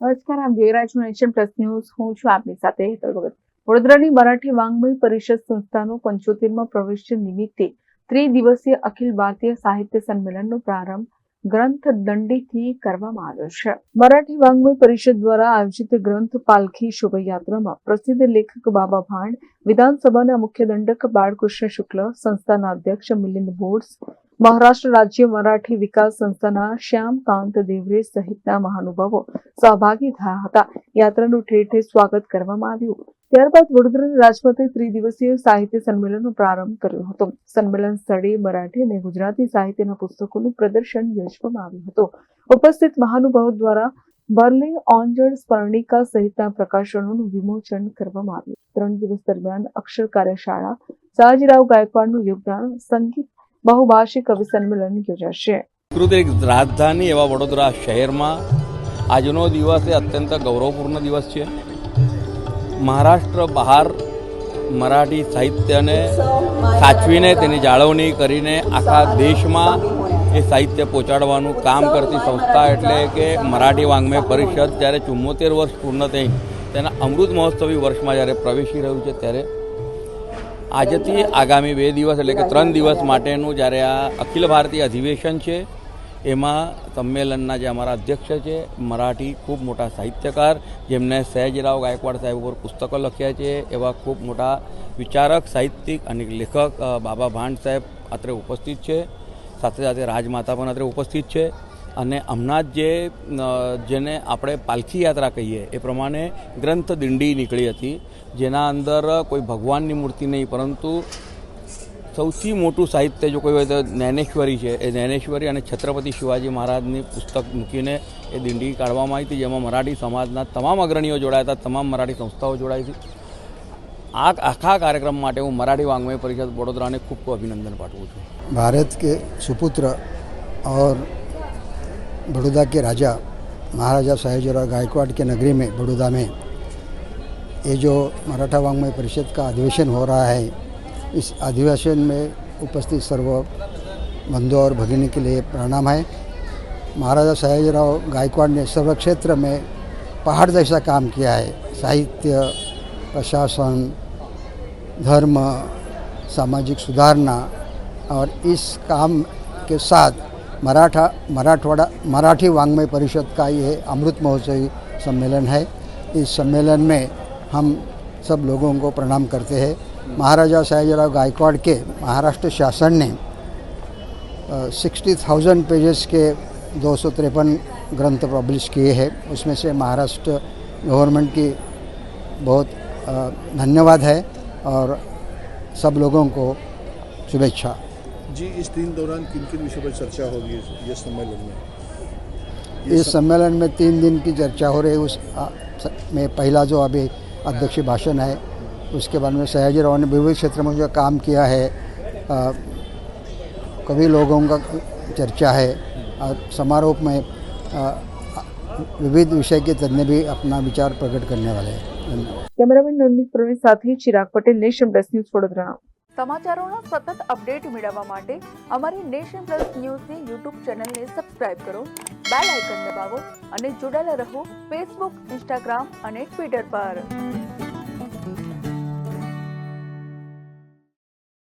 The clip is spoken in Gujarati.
નમસ્કાર આપ જોઈ રહ્યા છો નેશન પ્લસ ન્યૂઝ. હું છું આપની સાથે હેતલ ભગત. વડોદરાની મરાઠી વાંગ્મય પરિષદ સંસ્થાનો પંચોતેરમાં પ્રવેશ નિમિત્તે ત્રિદિવસીય અખિલ ભારતીય સાહિત્ય સંમેલનનો પ્રારંભ ગ્રંથ દંડીથી કરવામાં આવ્યો છે. મરાઠી વાંગ્મય પરિષદ દ્વારા આયોજિત ગ્રંથ પાલખી શોભાયાત્રામાં પ્રસિદ્ધ લેખક બાબા ભાંડ, વિધાનસભાના મુખ્ય દંડક બાળકૃષ્ણ શુક્લ, સંસ્થાના અધ્યક્ષ મિલિંદ બોર્સ મહારાષ્ટ્ર રાજ્ય મરાઠી વિકાસ સંસ્થાના શ્યામકાંત દેવરે સહિતના મહાનુભાવો સહભાગી થયા હતા. યાત્રાનું ઠેર ઠેર સ્વાગત કરવામાં આવ્યું. ત્યારબાદ વડોદરા રાજપથે ત્રિદિવસીય સાહિત્ય સંમેલનનો પ્રારંભ કર્યો હતો. સંમેલન સ્થળે મરાઠી અને ગુજરાતી સાહિત્યના પુસ્તકોનું પ્રદર્શન યોજવામાં આવ્યું હતું. ઉપસ્થિત મહાનુભાવો દ્વારા બર્લી ઓન્જળ, સ્પર્ણિકા સહિતના પ્રકાશનોનું વિમોચન કરવામાં આવ્યું. ત્રણ દિવસ દરમિયાન અક્ષર કાર્યશાળા સયાજીરાવ ગાયકવાડનું યોગદાન, સંગીત, બહુભાષી કવિ સંમેલન યોજાશે. સાંસ્કૃતિક રાજધાની એવા વડોદરા શહેરમાં આજનો દિવસ એ અત્યંત ગૌરવપૂર્ણ દિવસ છે. મહારાષ્ટ્ર બહાર મરાઠી સાહિત્યને સાચવીને, તેની જાળવણી કરીને આખા દેશમાં એ સાહિત્ય પહોંચાડવાનું કામ કરતી સંસ્થા એટલે કે મરાઠી વાङ्મય પરિષદ જ્યારે ચુમ્મોતેર વર્ષ પૂર્ણ થઈ, તેના અમૃત મહોત્સવી વર્ષમાં જ્યારે પ્રવેશી રહ્યું છે, ત્યારે આજથી આગામી બે દિવસ એટલે કે ત્રણ દિવસ માટેનું જ્યારે આ અખિલ ભારતીય અધિવેશન છે એમાં સંમેલનના જે અમારા અધ્યક્ષ છે, મરાઠી ખૂબ મોટા સાહિત્યકાર, જેમને સયાજીરાવ ગાયકવાડ સાહેબ ઉપર પુસ્તકો લખ્યા છે, એવા ખૂબ મોટા વિચારક, સાહિત્યિક અને લેખક બાબા ભાંડ સાહેબ અત્રે ઉપસ્થિત છે. સાથે સાથે રાજમાતા પણ અત્રે ઉપસ્થિત છે. અને હમણાં જ જે જેને આપણે પાલખી યાત્રા કહીએ, એ પ્રમાણે ગ્રંથ દિંડી નીકળી હતી, જેના અંદર કોઈ ભગવાનની મૂર્તિ નહીં, પરંતુ સૌથી મોટું સાહિત્ય જો કોઈ હોય તો જ્ઞાનેશ્વરી છે. એ જ્ઞાનેશ્વરી અને છત્રપતિ શિવાજી મહારાજની પુસ્તક મૂકીને એ દિંડી કાઢવામાં આવી હતી, જેમાં મરાઠી સમાજના તમામ અગ્રણીઓ જોડાયા હતા, તમામ મરાઠી સંસ્થાઓ જોડાઈ હતી. આ આખા કાર્યક્રમ માટે હું મરાઠી વાङ्મય પરિષદ વડોદરાને ખૂબ અભિનંદન પાઠવું છું. ભારત કે સુપુત્ર ઓર बड़ौदा કે રાજા, મહારાજા साहेबराव ગાયકવાડ કે નગરી મેં બડોદા મેં. એ જો મરાઠા वाङ्मय પરિષદ का अधिवेशन हो रहा है इस अधिवेशन में उपस्थित सर्व बंधु और भगिनी के लिए प्रणाम है। महाराजा सयाजीराव गायकवाड़ ने सर्व क्षेत्र में पहाड़ जैसा काम किया है। साहित्य, प्रशासन, धर्म, सामाजिक सुधारना और इस काम के साथ मराठा, मराठवाड़ा, मराठी वाङ्मय परिषद का ये अमृत महोत्सवी सम्मेलन है। इस सम्मेलन में हम सब लोगों को प्रणाम करते हैं। महाराजा सयाजीराव गायकवाड़ के महाराष्ट्र शासन ने सिक्सटी थाउज़ेंड पेजेस के दो सौ तिरपन ग्रंथ पब्लिश किए हैं। उसमें से महाराष्ट्र गवर्नमेंट की बहुत धन्यवाद है और सब लोगों को शुभेच्छा। जी इस दिन दौरान किन किन विषयों पर चर्चा होगी ये सम्मेलन में? इस सम्मेलन में तीन दिन की चर्चा हो रही है। उस में पहला जो अभी अध्यक्ष भाषण है उसके बाद में सयाजी राव ने विविध क्षेत्र में जो काम किया है आ, कवि लोगों का चर्चा है और समारोह में आ, विविध विषय के तज्ञ भी अपना विचार प्रकट करने वाले हैं धन्यवाद કેમેરામેન નવનીત પ્રવીણ સાથે Chirag Patel nation plus news Vadodara સમાચારોના સતત અપડેટ મેળવવા માટે અમારી નેશન પ્લસ ન્યૂઝની યુટ્યુબ ચેનલને સબસ્ક્રાઇબ કરો બેલ આઇકન દબાવો અને જોડાયેલા રહો ફેસબુક ઇન્સ્ટાગ્રામ અને ટ્વિટર પર